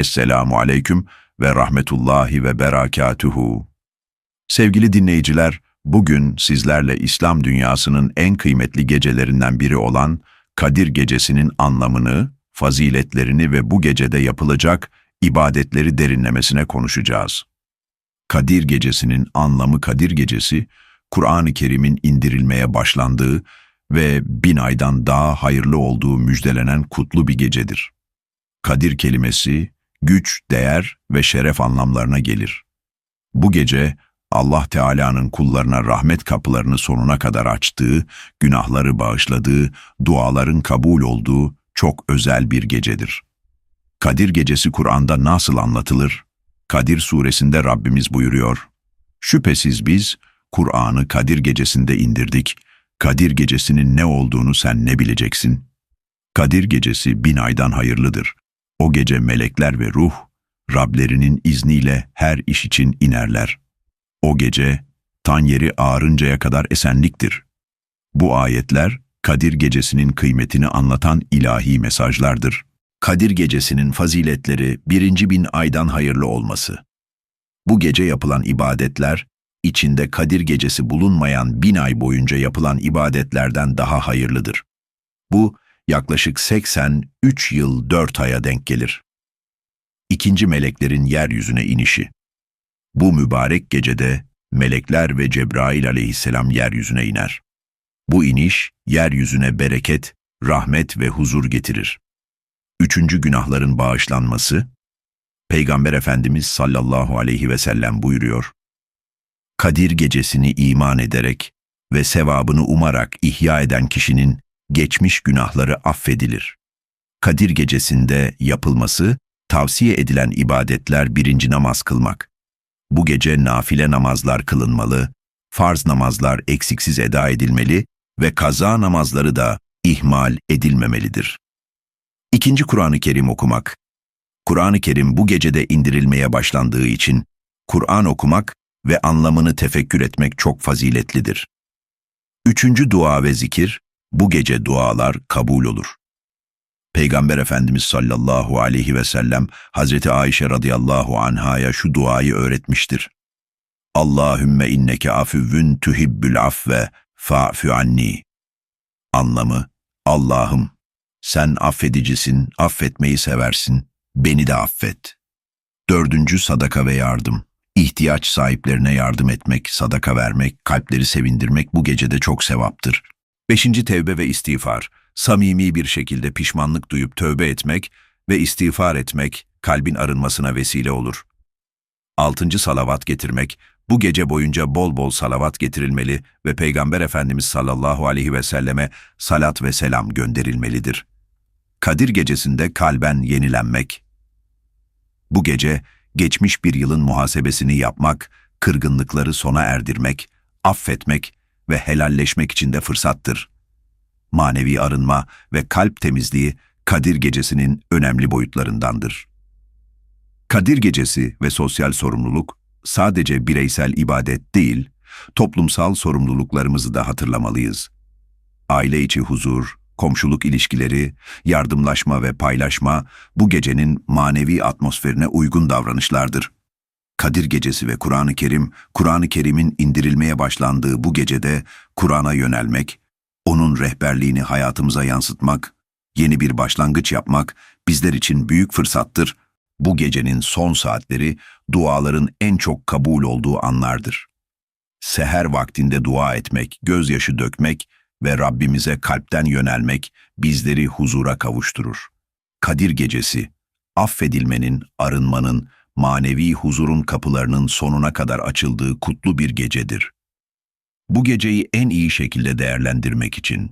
Esselamu aleyküm ve rahmetullahi ve berekatuhu. Sevgili dinleyiciler, bugün sizlerle İslam dünyasının en kıymetli gecelerinden biri olan Kadir Gecesi'nin anlamını, faziletlerini ve bu gecede yapılacak ibadetleri derinlemesine konuşacağız. Kadir Gecesi'nin anlamı Kadir Gecesi, Kur'an-ı Kerim'in indirilmeye başlandığı ve bin aydan daha hayırlı olduğu müjdelenen kutlu bir gecedir. Kadir kelimesi, güç, değer ve şeref anlamlarına gelir. Bu gece, Allah Teala'nın kullarına rahmet kapılarını sonuna kadar açtığı, günahları bağışladığı, duaların kabul olduğu çok özel bir gecedir. Kadir gecesi Kur'an'da nasıl anlatılır? Kadir suresinde Rabbimiz buyuruyor. Şüphesiz biz Kur'an'ı Kadir gecesinde indirdik. Kadir gecesinin ne olduğunu sen ne bileceksin? Kadir gecesi bin aydan hayırlıdır. O gece melekler ve ruh, Rablerinin izniyle her iş için inerler. O gece, tan yeri ağarıncaya kadar esenliktir. Bu ayetler, Kadir gecesinin kıymetini anlatan ilahi mesajlardır. Kadir gecesinin faziletleri birinci bin aydan hayırlı olması. Bu gece yapılan ibadetler, içinde Kadir gecesi bulunmayan bin ay boyunca yapılan ibadetlerden daha hayırlıdır. Bu, yaklaşık 83 yıl 4 aya denk gelir. İkinci meleklerin yeryüzüne inişi. Bu mübarek gecede melekler ve Cebrail aleyhisselam yeryüzüne iner. Bu iniş, yeryüzüne bereket, rahmet ve huzur getirir. Üçüncü günahların bağışlanması, Peygamber Efendimiz sallallahu aleyhi ve sellem buyuruyor. Kadir gecesini iman ederek ve sevabını umarak ihya eden kişinin geçmiş günahları affedilir. Kadir gecesinde yapılması, tavsiye edilen ibadetler birinci namaz kılmak. Bu gece nafile namazlar kılınmalı, farz namazlar eksiksiz eda edilmeli ve kaza namazları da ihmal edilmemelidir. İkinci Kur'an-ı Kerim okumak. Kur'an-ı Kerim bu gecede indirilmeye başlandığı için Kur'an okumak ve anlamını tefekkür etmek çok faziletlidir. Üçüncü dua ve zikir, bu gece dualar kabul olur. Peygamber Efendimiz sallallahu aleyhi ve sellem Hazreti Ayşe radıyallahu anhaya şu duayı öğretmiştir. Allahümme inneke afüvvün tuhibbül afve fa'fü anni. Anlamı, Allah'ım sen affedicisin, affetmeyi seversin, beni de affet. Dördüncü sadaka ve yardım. İhtiyaç sahiplerine yardım etmek, sadaka vermek, kalpleri sevindirmek bu gecede çok sevaptır. Beşinci tevbe ve istiğfar. Samimi bir şekilde pişmanlık duyup tövbe etmek ve istiğfar etmek kalbin arınmasına vesile olur. Altıncı salavat getirmek. Bu gece boyunca bol bol salavat getirilmeli ve Peygamber Efendimiz sallallahu aleyhi ve selleme salat ve selam gönderilmelidir. Kadir gecesinde kalben yenilenmek. Bu gece geçmiş bir yılın muhasebesini yapmak, kırgınlıkları sona erdirmek, affetmek ve helalleşmek için de fırsattır. Manevi arınma ve kalp temizliği Kadir Gecesi'nin önemli boyutlarındandır. Kadir Gecesi ve sosyal sorumluluk sadece bireysel ibadet değil, toplumsal sorumluluklarımızı da hatırlamalıyız. Aile içi huzur, komşuluk ilişkileri, yardımlaşma ve paylaşma bu gecenin manevi atmosferine uygun davranışlardır. Kadir Gecesi ve Kur'an-ı Kerim, Kur'an-ı Kerim'in indirilmeye başlandığı bu gecede Kur'an'a yönelmek, onun rehberliğini hayatımıza yansıtmak, yeni bir başlangıç yapmak bizler için büyük fırsattır. Bu gecenin son saatleri duaların en çok kabul olduğu anlardır. Seher vaktinde dua etmek, gözyaşı dökmek ve Rabbimize kalpten yönelmek bizleri huzura kavuşturur. Kadir Gecesi, affedilmenin, arınmanın, manevi huzurun kapılarının sonuna kadar açıldığı kutlu bir gecedir. Bu geceyi en iyi şekilde değerlendirmek için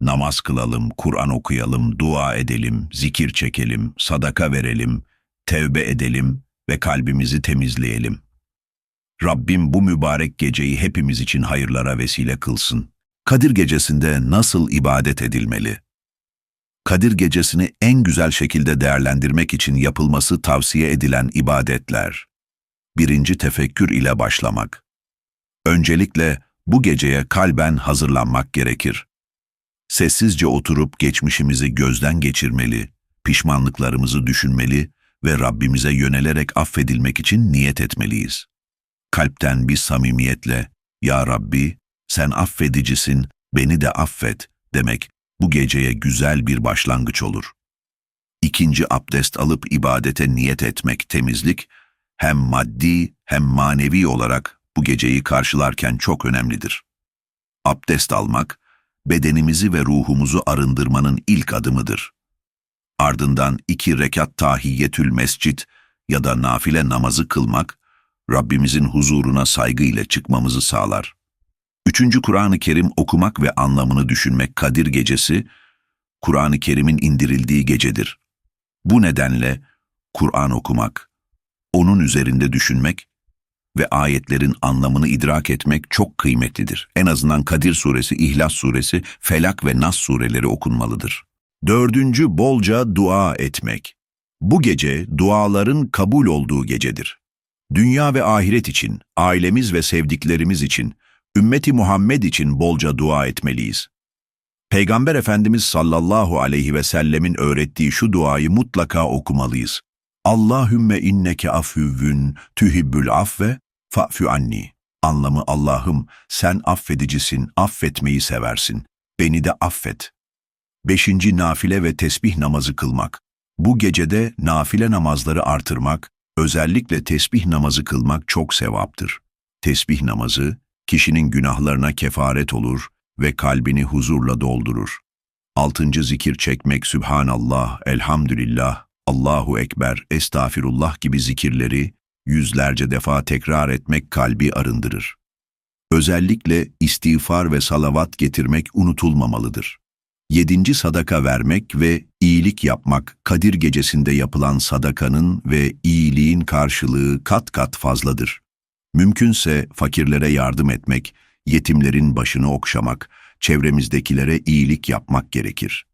namaz kılalım, Kur'an okuyalım, dua edelim, zikir çekelim, sadaka verelim, tevbe edelim ve kalbimizi temizleyelim. Rabbim bu mübarek geceyi hepimiz için hayırlara vesile kılsın. Kadir Gecesi'nde nasıl ibadet edilmeli? Kadir Gecesi'ni en güzel şekilde değerlendirmek için yapılması tavsiye edilen ibadetler. Birinci tefekkür ile başlamak. Öncelikle bu geceye kalben hazırlanmak gerekir. Sessizce oturup geçmişimizi gözden geçirmeli, pişmanlıklarımızı düşünmeli ve Rabbimize yönelerek affedilmek için niyet etmeliyiz. Kalpten bir samimiyetle, Ya Rabbi, sen affedicisin, beni de affet demek bu geceye güzel bir başlangıç olur. İkinci abdest alıp ibadete niyet etmek temizlik, hem maddi hem manevi olarak bu geceyi karşılarken çok önemlidir. Abdest almak, bedenimizi ve ruhumuzu arındırmanın ilk adımıdır. Ardından iki rekat tahiyyetül mescit ya da nafile namazı kılmak, Rabbimizin huzuruna saygıyla çıkmamızı sağlar. Üçüncü Kur'an-ı Kerim okumak ve anlamını düşünmek Kadir Gecesi, Kur'an-ı Kerim'in indirildiği gecedir. Bu nedenle Kur'an okumak, onun üzerinde düşünmek ve ayetlerin anlamını idrak etmek çok kıymetlidir. En azından Kadir Suresi, İhlas Suresi, Felak ve Nas sureleri okunmalıdır. Dördüncü bolca dua etmek. Bu gece duaların kabul olduğu gecedir. Dünya ve ahiret için, ailemiz ve sevdiklerimiz için, ümmeti Muhammed için bolca dua etmeliyiz. Peygamber Efendimiz sallallahu aleyhi ve sellemin öğrettiği şu duayı mutlaka okumalıyız. Allahümme inneke affüvün tühibbül affe fa'fü anni. Anlamı Allah'ım sen affedicisin, affetmeyi seversin. Beni de affet. Beşinci nafile ve tesbih namazı kılmak. Bu gecede nafile namazları artırmak, özellikle tesbih namazı kılmak çok sevaptır. Tesbih namazı, kişinin günahlarına kefaret olur ve kalbini huzurla doldurur. Altıncı zikir çekmek Sübhanallah, Elhamdülillah, Allahu Ekber, Estağfirullah gibi zikirleri yüzlerce defa tekrar etmek kalbi arındırır. Özellikle istiğfar ve salavat getirmek unutulmamalıdır. Yedinci sadaka vermek ve iyilik yapmak, Kadir gecesinde yapılan sadakanın ve iyiliğin karşılığı kat kat fazladır. Mümkünse fakirlere yardım etmek, yetimlerin başını okşamak, çevremizdekilere iyilik yapmak gerekir.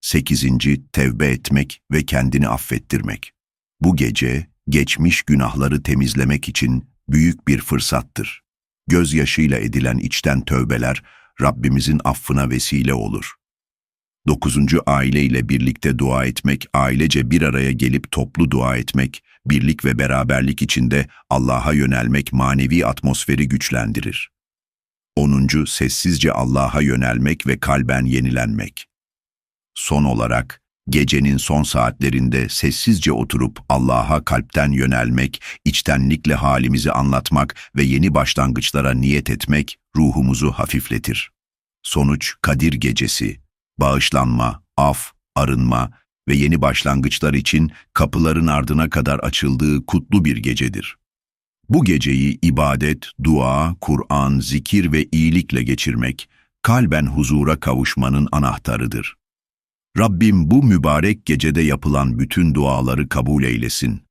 Sekizinci, tevbe etmek ve kendini affettirmek. Bu gece, geçmiş günahları temizlemek için büyük bir fırsattır. Gözyaşıyla edilen içten tövbeler, Rabbimizin affına vesile olur. Dokuzuncu aile ile birlikte dua etmek, ailece bir araya gelip toplu dua etmek, birlik ve beraberlik içinde Allah'a yönelmek manevi atmosferi güçlendirir. Onuncu, sessizce Allah'a yönelmek ve kalben yenilenmek. Son olarak, gecenin son saatlerinde sessizce oturup Allah'a kalpten yönelmek, içtenlikle halimizi anlatmak ve yeni başlangıçlara niyet etmek ruhumuzu hafifletir. Sonuç Kadir Gecesi, bağışlanma, af, arınma ve yeni başlangıçlar için kapıların ardına kadar açıldığı kutlu bir gecedir. Bu geceyi ibadet, dua, Kur'an, zikir ve iyilikle geçirmek, kalben huzura kavuşmanın anahtarıdır. Rabbim bu mübarek gecede yapılan bütün duaları kabul eylesin.